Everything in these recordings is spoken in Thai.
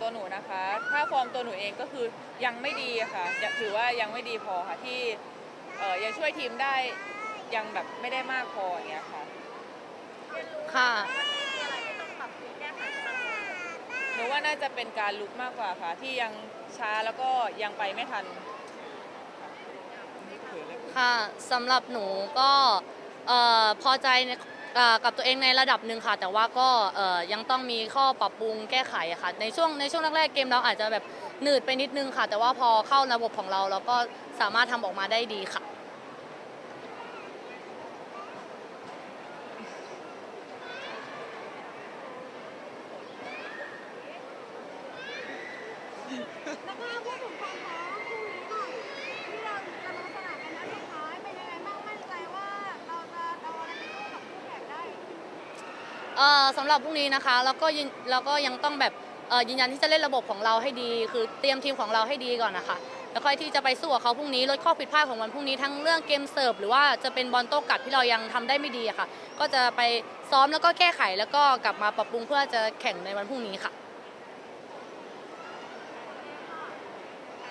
ตัวหนูนะคะ ถ้าฟอร์มตัวหนูเองก็คือยังไม่ดีอะค่ะยังถือว่ายังไม่ดีพอค่ะที่เอ่อยังช่วยทีมได้ยังแบบไม่ได้มากพออย่างเงี้ยค่ะค่ะหนูว่าน่าจะเป็นการลุกมากกว่าค่ะ ที่ยังช้าแล้วก็ยังไปไม่ทัน ค่ะสำหรับหนูก็เอ่อพอใจใน เอ่อกับตัวเองในระดับหนึ่งค่ะ แต่ว่าก็เอ่อยังต้องมีข้อปรับปรุงแก้ไขอะค่ะในช่วงในช่วงแรกๆเกมเราอาจจะแบบหนืดไปนิดนึงค่ะ แต่ว่าพอเข้าระบบของเราเราก็สามารถทำออกมาได้ดีค่ะแล้วก็พูดถึงควา เอ่อสำหรับพรุ่งนี้นะคะแล้วก็ยินแล้วก็ยังต้องแบบเอ่อยืนยันที่จะเล่นระบบของเราให้ดี คือเตรียมทีมของเราให้ดีก่อนนะคะแล้วค่อยที่จะไปสู้กับเขาพรุ่งนี้ลดข้อผิดพลาดของวันพรุ่งนี้ทั้งเรื่องเกมเสิร์ฟหรือว่าจะเป็นบอลโต้กลับที่เรายังทำได้ไม่ดีอะค่ะ ก็จะไปซ้อมแล้วก็แก้ไขแล้วก็กลับมาปรับปรุงเพื่อจะแข่งในวันพรุ่งนี้ค่ะ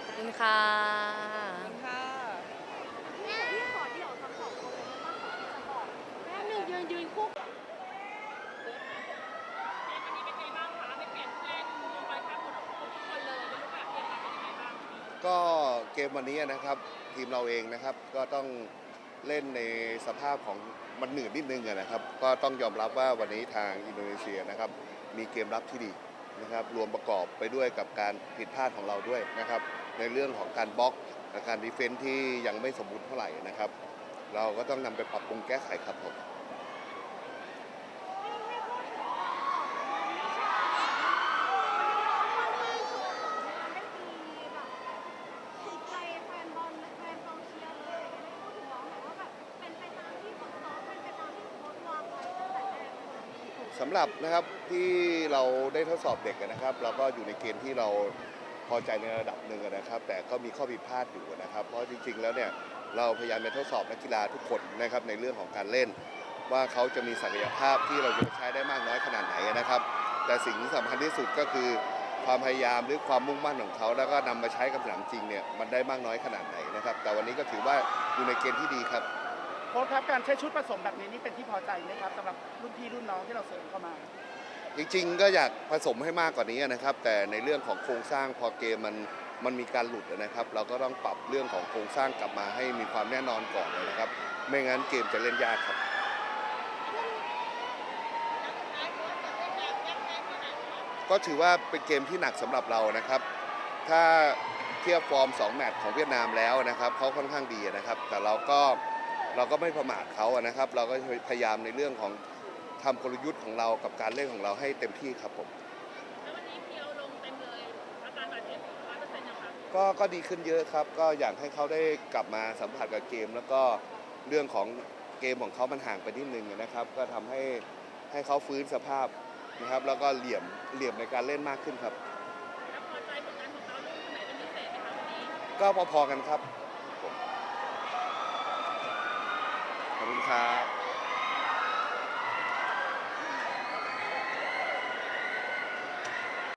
ขอบคุณค่ะ ค่ะพี่ขอเดี่ยวทั้งสองคนเลยนะขอที่จะบอกแป๊บหนึ่งยืนยืนคู่ ก็เกมวันนี้นะครับทีมเราเองนะครับก็ต้องเล่นในสภาพของมันหนืดนิดนึงนะครับ ก็ต้องยอมรับว่าวันนี้ทางอินโดนีเซียนะครับมีเกมรับที่ดีนะครับรวมประกอบไปด้วยกับการผิดพลาดของเราด้วยนะครับ ในเรื่องของการบล็อกและการดีเฟนท์ที่ยังไม่สมบูรณ์เท่าไหร่นะครับ เราก็ต้องนำไปปรับปรุงแก้ไขครับผม ถูกใจแฟนบอลและแฟนกองเชียร์เลยพูดถึงน้องหน่อยว่าแบบเป็นไปตามที่ฝึกซ้อมเป็นไปตามที่โค้ชวางไว้ตั้งแต่แรกเลย สำหรับนะครับที่เราได้ทดสอบเด็กนะครับ เราก็อยู่ในเกณฑ์ที่เราพอใจในระดับหนึ่งนะครับ แต่ก็มีข้อผิดพลาดอยู่นะครับ เพราะจริง ๆ แล้วเนี่ยเราพยายามไปทดสอบนักกีฬาทุกคนนะครับในเรื่องของการเล่น ว่าเขาจะมีศักยภาพที่เราจะใช้ได้มากน้อยขนาดไหนนะครับ แต่สิ่งที่สำคัญที่สุดก็คือ ความพยายามหรือความมุ่งมั่นของเขา แล้วก็นำมาใช้กับสนามจริงเนี่ยมันได้มากน้อยขนาดไหนนะครับ แต่วันนี้ก็ถือว่าอยู่ในเกณฑ์ที่ดีครับ ค้ชครับการใช้ชุดผสมแบบนี้นี่เป็นที่พอใจไหมครับสำหรับรุ่นพี่รุ่นน้องที่เราเสริมเข้ามา จริงๆ ก็อยากผสมให้มากกว่านี้นะครับ แต่ในเรื่องของโครงสร้างพอเกมมันมันมีการหลุดนะครับ เราก็ต้องปรับเรื่องของโครงสร้างกลับมาให้มีความแน่นอนก่อนเลยนะครับ ไม่งั้นเกมจะเล่นยากครับ ก็ถือว่าเป็นเกมที่หนักสำหรับเรานะครับ ถ้าเทียบฟอร์ม 2 แมตช์ของเวียดนามแล้วนะครับเขาค่อนข้างดีนะครับ แต่เราก็ เราก็ไม่ประมาทเขาอะนะครับ เราก็พยายามในเรื่องของทำกลยุทธ์ของเรากับการเล่นของเราให้เต็มที่ครับผมก็ก็ดีขึ้นเยอะครับ ก็อยากให้เขาได้กลับมาสัมผัสกับเกม แล้วก็เรื่องของเกมของเขามันห่างไปนิดนึงนะครับ ก็ทำให้ให้เขาฟื้นสภาพนะครับ แล้วก็เหลี่ยมเหลี่ยมในการเล่นมากขึ้นครับก็พอๆกันครับผมขอบคุณ ครับ